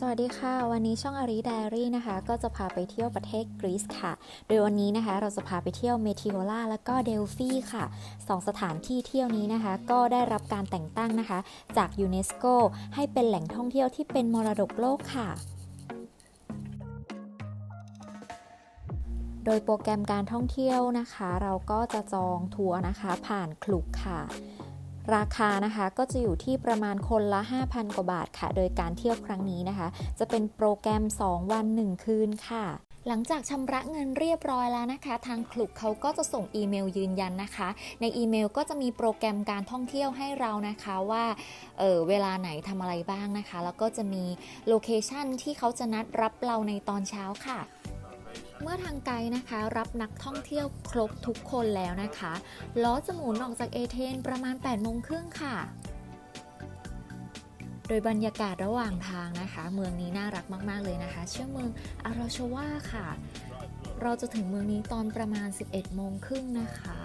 สวัสดีค่ะ วันนี้ช่องอารีไดอารี่นะคะ ก็จะพาไปเที่ยวประเทศกรีซค่ะ โดยวันนี้นะคะ เราจะพาไปเที่ยวเมทิโอลาและก็เดลฟีค่ะสองสถานที่เที่ยวนี้นะคะ ก็ได้รับการแต่งตั้งนะคะ จากยูเนสโกให้เป็นแหล่งท่องเที่ยวที่เป็นมรดกโลกค่ะโดยโปรแกรมการท่องเที่ยวนะคะ เราก็จะจองทัวร์นะคะ ผ่านคลุกค่ะ ราคานะคะก็จะอยู่ที่ประมาณคนละ 5,000 กว่าบาทค่ะ โดยการเที่ยวครั้งนี้นะคะ จะเป็นโปรแกรม 2 วัน 1 คืนค่ะหลังจากชำระเงินเรียบร้อยแล้วนะคะ ทางคลุกเขาก็จะส่งอีเมลยืนยันนะคะ ในอีเมลก็จะมีโปรแกรมการท่องเที่ยวให้เรานะคะว่าเออเวลาไหนทำอะไรบ้างนะคะ แล้วก็จะมีโลเคชันที่เขาจะนัดรับเราในตอนเช้าค่ะ เมื่อทางไกด์นะคะ รับนักท่องเที่ยวครบทุกคนแล้วนะคะล้อจะหมุนออกจากเอเธนประมาณ8โมงครึ่งค่ะ โดยบรรยากาศระหว่างทางนะคะ เมืองนี้น่ารักมาก ๆ เลยนะคะ ชื่อเมืองอาราชวาค่ะ เราจะถึงเมืองนี้ตอนประมาณ 11โมงครึ่งนะคะ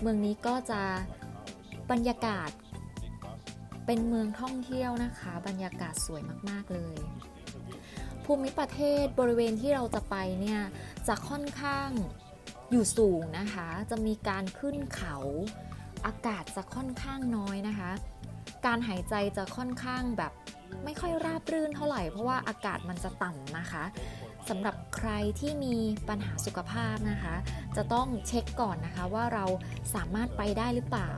เมืองนี้ก็จะบรรยากาศเป็นเมืองท่องเที่ยวนะคะ บรรยากาศสวยมาก ๆ เลย ภูมิประเทศบริเวณที่เราจะไปเนี่ยจะค่อนข้างอยู่สูงนะคะ จะมีการขึ้นเขาอากาศจะค่อนข้างน้อยนะคะ การหายใจจะค่อนข้างแบบไม่ค่อยราบรื่นเท่าไหร่เพราะว่าอากาศมันจะต่ำนะคะสำหรับใครที่มีปัญหาสุขภาพนะคะ จะต้องเช็คก่อนนะคะว่าเราสามารถไปได้หรือเปล่า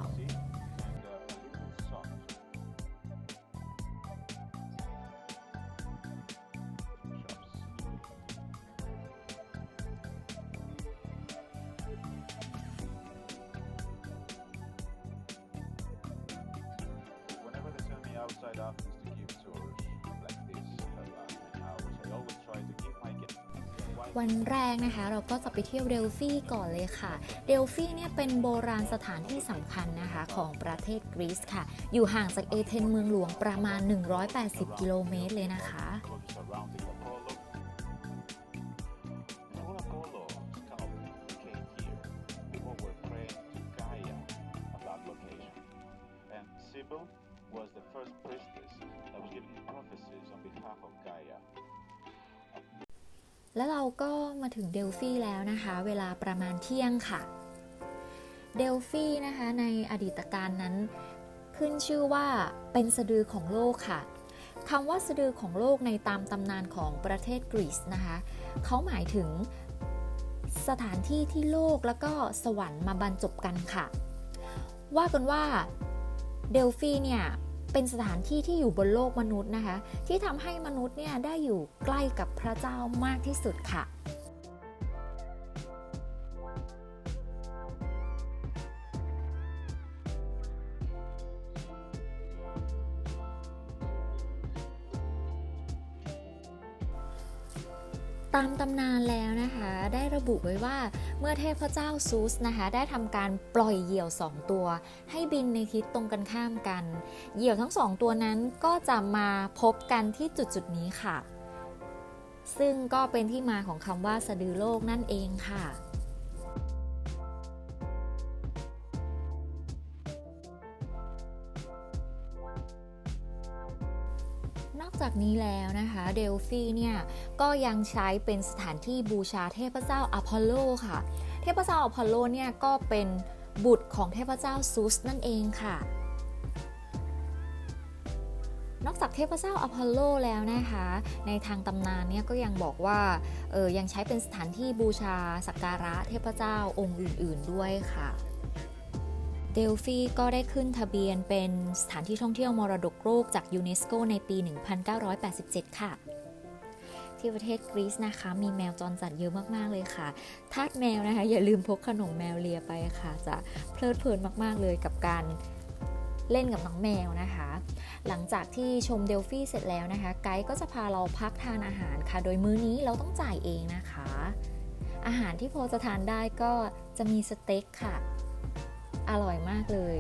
วันแรกนะคะ เราก็จะไปเที่ยวเดลฟีก่อนเลยค่ะ เดลฟีเนี่ยเป็นโบราณสถานที่สำคัญนะคะของประเทศกรีซค่ะ อยู่ห่างจากเอเธนเมืองหลวงประมาณ 180 กิโลเมตรเลยนะคะ แล้วเราก็มาถึงเดลฟีแล้วนะคะ เวลาประมาณเที่ยงค่ะ เดลฟีนะคะในอดีตการนั้น ขึ้นชื่อว่าเป็นสะดือของโลกค่ะคำว่าสะดือของโลกในตามตำนานของประเทศกรีซนะคะเขาหมายถึงสถานที่ที่โลกแล้วก็สวรรค์มาบรรจบกันค่ะ ว่ากันว่าเดลฟีเนี่ย เป็นสถานที่ที่อยู่บนโลกมนุษย์นะคะ ที่ทำให้มนุษย์เนี่ยได้อยู่ใกล้กับพระเจ้ามากที่สุดค่ะามตำนานแล้วนะคะ ได้ระบุไว้ว่าเมื่อเทพเจ้าซูสนะคะ ได้ทำการปล่อยเหยี่ยวสองตัว ให้บินในทิศตรงกันข้ามกัน เหยี่ยวทั้งสองตัวนั้นก็จะมาพบกันที่จุดจุดนี้ค่ะ ซึ่งก็เป็นที่มาของคำว่าสะดือโลกนั่นเองค่ะ จากนี้แล้วนะคะเดลฟีเนี่ยก็ยังใช้เป็นสถานที่บูชาเทพเจ้าอพอลโลค่ะ เทพเจ้าอพอลโลเนี่ยก็เป็นบุตรของเทพเจ้าซูสนั่นเองค่ะ นอกจากเทพเจ้าอพอลโลแล้วนะคะ ในทางตำนานเนี่ยก็ยังบอกว่าเออยังใช้เป็นสถานที่บูชาสักการะเทพเจ้าองค์อื่น ๆด้วยค่ะ เดลฟีก็ได้ขึ้นทะเบียนเป็นสถานที่ท่องเที่ยวมรดกโลกจากยูเนสโกในปี 1987 ค่ะ ที่ประเทศกรีซนะคะ มีแมวจรจัดเยอะมาก ๆ เลยค่ะ ทาสแมวนะคะ อย่าลืมพกขนมแมวเลียไปค่ะ จะเพลิดเพลินมาก ๆ เลยกับการเล่นกับน้องแมวนะคะ หลังจากที่ชมเดลฟี่เสร็จแล้วนะคะ ไกด์ก็จะพาเราพักทานอาหารค่ะ โดยมื้อนี้เราต้องจ่ายเองนะคะ อาหารที่พอจะทานได้ก็จะมีสเต็กค่ะ อร่อยมากเลย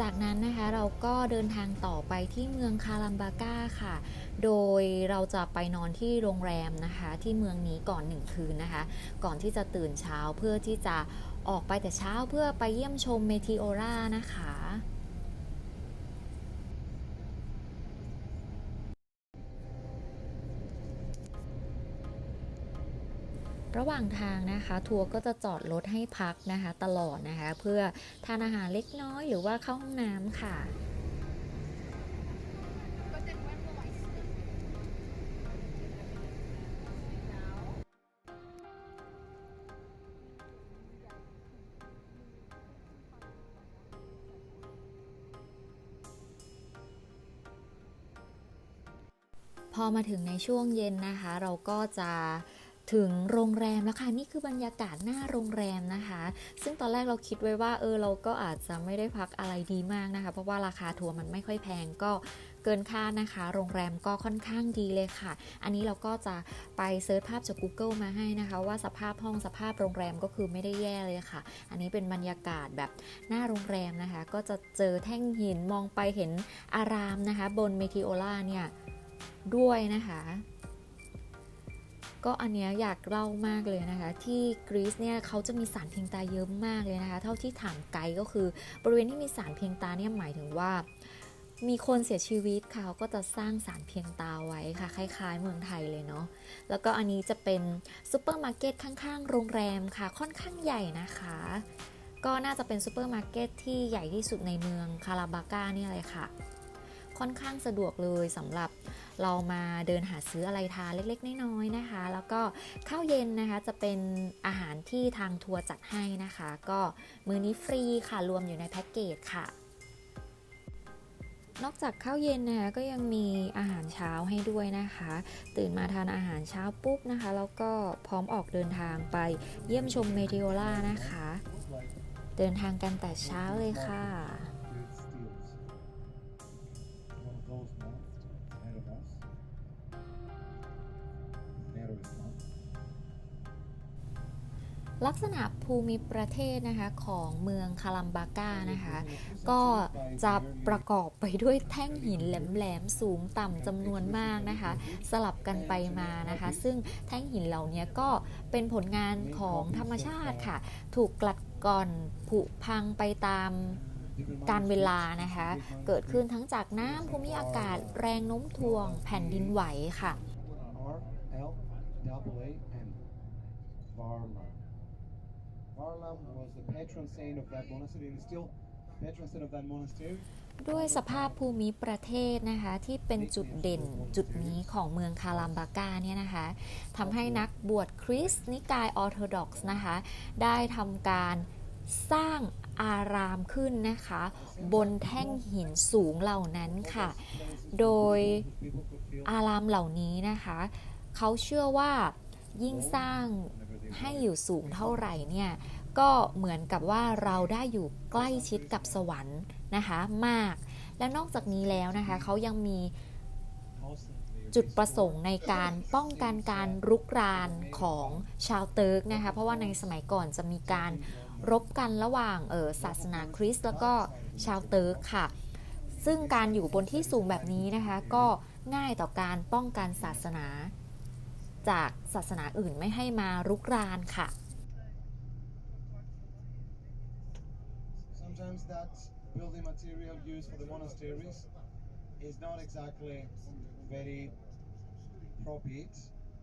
จากนั้นนะคะเราก็เดินทางต่อไปที่เมืองคาลัมบาก้าค่ะ โดยเราจะไปนอนที่โรงแรมนะคะ ที่เมืองนี้ก่อนหนึ่งคืนนะคะ ก่อนที่จะตื่นเช้าเพื่อที่จะออกไปแต่เช้าเพื่อไปเยี่ยมชมเมทีโอรานะคะ ระหว่างทางนะคะทัวร์ก็จะจอดรถให้พักนะคะ ตลอดนะคะ เพื่อทานอาหารเล็กน้อยหรือว่าเข้าห้องน้ำค่ะพอมาถึงในช่วงเย็นนะคะ เราก็จะ ถึงโรงแรมแล้วค่ะนี่คือบรรยากาศหน้าโรงแรมนะคะ ซึ่งตอนแรกเราคิดไว้ว่าเออเราก็อาจจะไม่ได้พักอะไรดีมากนะคะ เพราะว่าราคาทัวร์มันไม่ค่อยแพงก็เกินค่านะคะ โรงแรมก็ค่อนข้างดีเลยค่ะ อันนี้เราก็จะไปเซิร์ชภาพจาก Google มาให้นะคะ ว่าสภาพห้องสภาพโรงแรมก็คือไม่ได้แย่เลยค่ะ อันนี้เป็นบรรยากาศแบบหน้าโรงแรมนะคะ ก็จะเจอแท่งหินมองไปเห็นอารามนะคะ บนเมทิโอล่าเนี่ยด้วยนะคะ ก็อันเนี้ยอยากเล่ามากเลยนะคะ ที่กรีซเนี่ยเขาจะมีสารเพียงตาเยอะมากเลยนะคะ เท่าที่ถามไกด์ก็คือบริเวณที่มีสารเพียงตาเนี่ยหมายถึงว่ามีคนเสียชีวิตค่ะเขาก็จะสร้างสารเพียงตาไว้ค่ะ คล้ายๆ เมืองไทยเลยเนาะแล้วก็อันนี้จะเป็นซูเปอร์มาร์เก็ตข้างๆ โรงแรมค่ะค่อนข้างใหญ่นะคะ ก็น่าจะเป็นซูเปอร์มาร์เก็ตที่ใหญ่ที่สุดในเมืองคาราบาก้าเนี่ยเลยค่ะ ค่อนข้างสะดวกเลยสำหรับเรามาเดินหาซื้ออะไรทานเล็กๆ น้อยๆนะคะ แล้วก็ข้าวเย็นนะคะจะเป็นอาหารที่ทางทัวร์จัดให้นะคะ ก็มื้อนี้ฟรีค่ะรวมอยู่ในแพ็กเกจค่ะนอกจากข้าวเย็นนะคะก็ยังมีอาหารเช้าให้ด้วยนะคะ ตื่นมาทานอาหารเช้าปุ๊บนะคะ แล้วก็พร้อมออกเดินทางไปเยี่ยมชมเมทิโอล่านะคะ เดินทางกันแต่เช้าเลยค่ะ ลักษณะภูมิประเทศนะคะของเมืองคาลัมบาก้านะคะ ก็จะประกอบไปด้วยแท่งหินแหลมๆสูงต่ำจำนวนมากนะคะ สลับกันไปมานะคะ ซึ่งแท่งหินเหล่านี้ก็เป็นผลงานของธรรมชาติค่ะ ถูกกลัดกร่อนผุพังไปตามการเวลานะคะ เกิดขึ้นทั้งจากน้ำภูมิอากาศแรงโน้มถ่วงแผ่นดินไหวค่ะ R Varlam. Varlam was the patron saint of that monastery and still patron saint of that monastery. ด้วยสภาพภูมิประเทศนะคะที่เป็นจุดเด่นจุดนี้ของเมืองคาลัมบากาเนี่ยนะคะทำให้นักบวชคริสต์นิกายออร์โธดอกซ์นะคะได้ทำการสร้างอารามขึ้นนะคะ บนแท่งหินสูงเหล่านั้นค่ะ โดย People could feel อารามเหล่านี้นะคะ เขาเชื่อว่ายิ่งสร้าง whenever they ให้อยู่สูงเท่าไหร่เนี่ยก็เหมือนกับว่าเราได้อยู่ใกล้ชิดกับสวรรค์นะคะมาก และนอกจากนี้แล้วนะคะเขายังมี constantly จุดประสงค์ในการป้องกันการรุกรานของชาวเติร์กนะคะเพราะว่าในสมัยก่อนจะมีการรบกันระหว่างเออศาสนาคริสต์แล้วก็ชาวเติร์กค่ะ ซึ่งการอยู่บนที่สูงแบบนี้นะคะ ก็ง่ายต่อการป้องกันศาสนา จากศาสนาอื่นไม่ให้มารุกรานค่ะ Sometimes that building material used for the monasteries is not exactly very appropriate,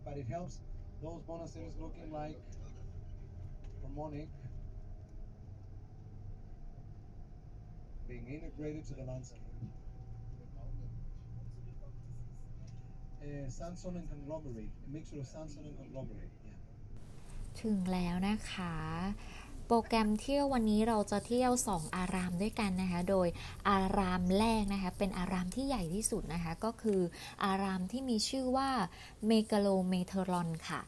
but it helps those monasteries looking like harmonic, being integrated to the landscape. Uh, sandstone and conglomerate, a mixture of sandstone and conglomerate. Yeah. ถึงแล้วนะคะ โปรแกรมเที่ยววันนี้เราจะเที่ยว2อารามด้วยกันนะคะ โดยอารามแรกนะคะ เป็นอารามที่ใหญ่ที่สุดนะคะ ก็คืออารามที่มีชื่อว่าเมกาโลเมเทรอนค่ะ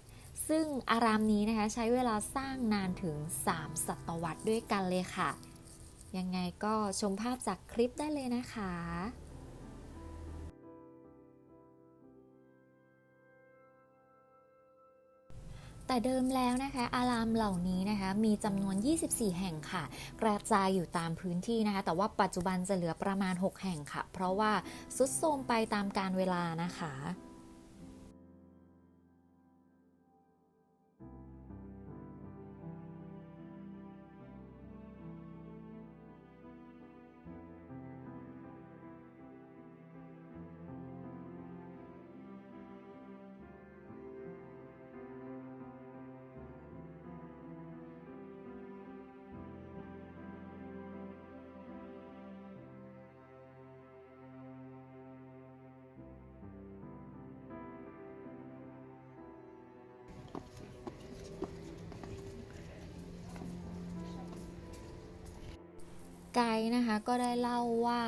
ซึ่งอารามนี้นะคะใช้เวลาสร้างนานถึง 3 ศตวรรษด้วยกันเลยค่ะ ยังไงก็ชมภาพจากคลิปได้เลยนะคะ แต่เดิมแล้วนะคะอารามเหล่านี้นะคะมีจำนวน 24 แห่งค่ะ กระจายอยู่ตามพื้นที่นะคะ แต่ว่าปัจจุบันจะเหลือประมาณ 6 แห่งค่ะ เพราะว่าสุดโทรมไปตามการเวลานะคะ ไกด์นะคะก็ได้เล่าว่า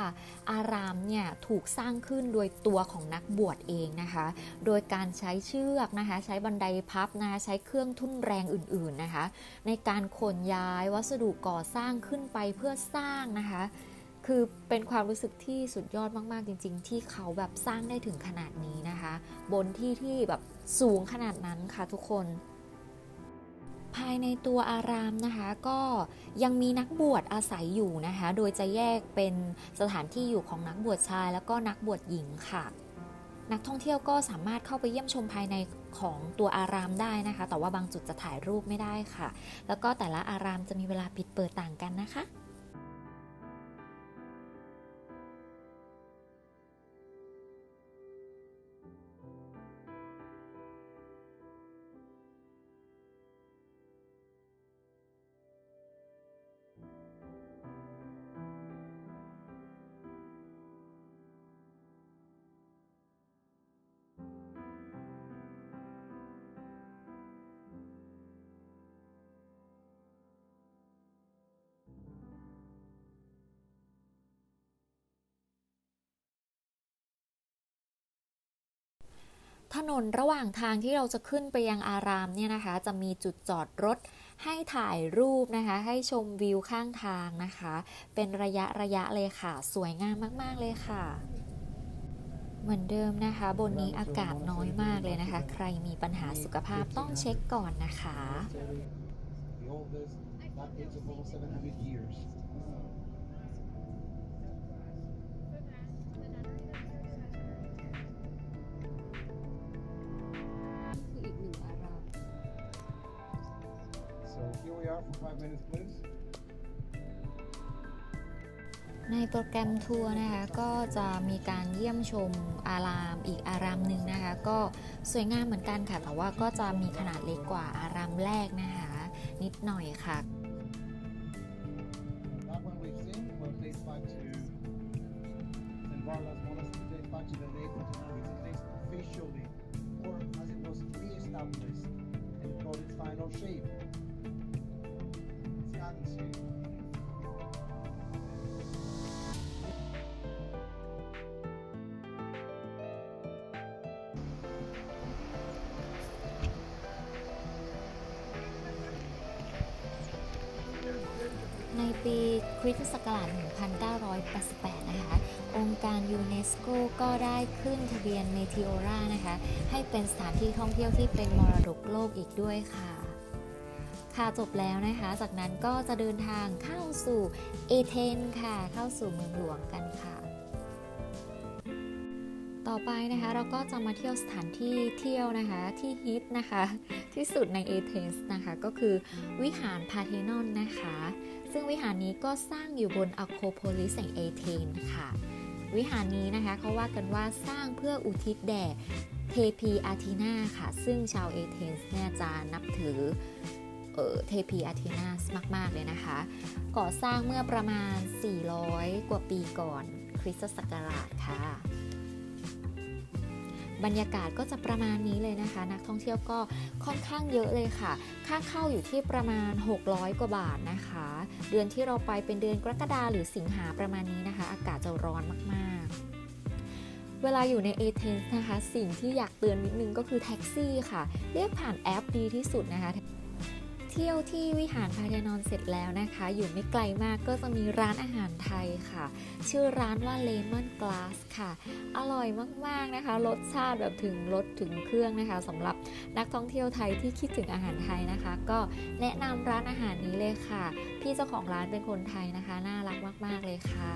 อารามเนี่ยถูกสร้างขึ้นโดยตัวของนักบวชเองนะคะ โดยการใช้เชือกนะคะใช้บันไดพับนะคะใช้เครื่องทุ่นแรงอื่นๆนะคะ ในการขนย้ายวัสดุก่อสร้างขึ้นไปเพื่อสร้างนะคะคือเป็นความรู้สึกที่สุดยอดมาก ๆ จริง ๆ ที่เขาแบบสร้างได้ถึงขนาดนี้นะคะ บนที่ที่แบบสูงขนาดนั้นค่ะทุกคน ภายในตัวอารามนะคะก็ยังมีนักบวชอาศัยอยู่นะคะ โดยจะแยกเป็นสถานที่อยู่ของนักบวชชาย แล้วก็นักบวชหญิงค่ะ นักท่องเที่ยวก็สามารถเข้าไปเยี่ยมชมภายในของตัวอารามได้นะคะ แต่ว่าบางจุดจะถ่ายรูปไม่ได้ค่ะ แล้วก็แต่ละอารามจะมีเวลาปิดเปิดต่างกันนะคะ ถนนระหว่างทางที่เราจะขึ้นไปยังอารามเนี่ยนะคะ จะมีจุดจอดรถให้ถ่ายรูปนะคะ ให้ชมวิวข้างทางนะคะ เป็นระยะระยะเลยค่ะ สวยงามมาก ๆ เลยค่ะ เหมือนเดิมนะคะ บนนี้อากาศน้อยมากเลยนะคะ ใครมีปัญหาสุขภาพต้องเช็คก่อนนะคะ oldest, that dates of almost 700 years. โปรแกรมทัวร์นะคะก็จะมีการเยี่ยมชมอารามอีกอารามหนึ่งนะคะ ก็สวยงามเหมือนกันค่ะ แต่ว่าก็จะมีขนาดเล็กกว่าอารามแรกนะคะ นิดหน่อยค่ะ That one we've seen will ในปีคริสตศักราช 1988 นะคะ องค์การยูเนสโกก็ได้ขึ้นทะเบียนเมทิโอรานะคะ ให้เป็นสถานที่ท่องเที่ยวที่เป็นมรดกโลกอีกด้วยค่ะ ค่ะจบแล้วนะคะ จากนั้นก็จะเดินทางเข้าสู่เอเธนค่ะ เข้าสู่เมืองหลวงกันค่ะ ต่อไปนะคะเราก็จะมาเที่ยวสถานที่เที่ยวนะคะที่ฮิตนะคะที่สุดในเอเธนส์นะคะก็คือวิหารพาเทนอนนะคะ ซึ่งวิหารนี้ก็สร้างอยู่บนอะโคโพลิสแห่งเอเธนค่ะ วิหารนี้นะคะเขาว่ากันว่าสร้างเพื่ออุทิศแด่เทพีอาทีนาค่ะ ซึ่งชาวเอเธนส์เนี่ยจะนับถือเออเทพีอาทีนามากๆเลยนะคะ ก่อสร้างเมื่อประมาณ 400 กว่าปีก่อนคริสตศักราชค่ะ บรรยากาศก็จะประมาณนี้เลยนะคะ นักท่องเที่ยวก็ค่อนข้างเยอะเลยค่ะ ค่าเข้าอยู่ที่ประมาณ 600 กว่าบาทนะคะ เดือนที่เราไปเป็นเดือนกรกฎาหรือสิงหาประมาณนี้นะคะ อากาศจะร้อนมากๆ เวลาอยู่ในเอเธนส์นะคะ สิ่งที่อยากเตือนนิดนึงก็คือแท็กซี่ค่ะ เรียกผ่านแอปดีที่สุดนะคะ ที่ยวที่วิหารพาเทนอนเสร็จแล้วนะคะ อยู่ไม่ไกลมากก็จะมีร้านอาหารไทยค่ะ ชื่อร้านว่า Lemon Glass ค่ะ อร่อยมากๆนะคะ รสชาติแบบถึงรสถึงเครื่องนะคะสำหรับนักท่องเที่ยวไทยที่คิดถึงอาหารไทยนะคะ ก็แนะนำร้านอาหารนี้เลยค่ะ พี่เจ้าของร้านเป็นคนไทยนะคะ น่ารักมาก ๆเลยค่ะ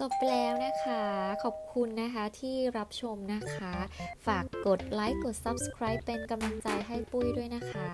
จบไปแล้วนะคะ ขอบคุณนะคะที่รับชมนะคะ ฝากกดไลค์กด Subscribe เป็นกำลังใจให้ปุ้ยด้วยนะคะ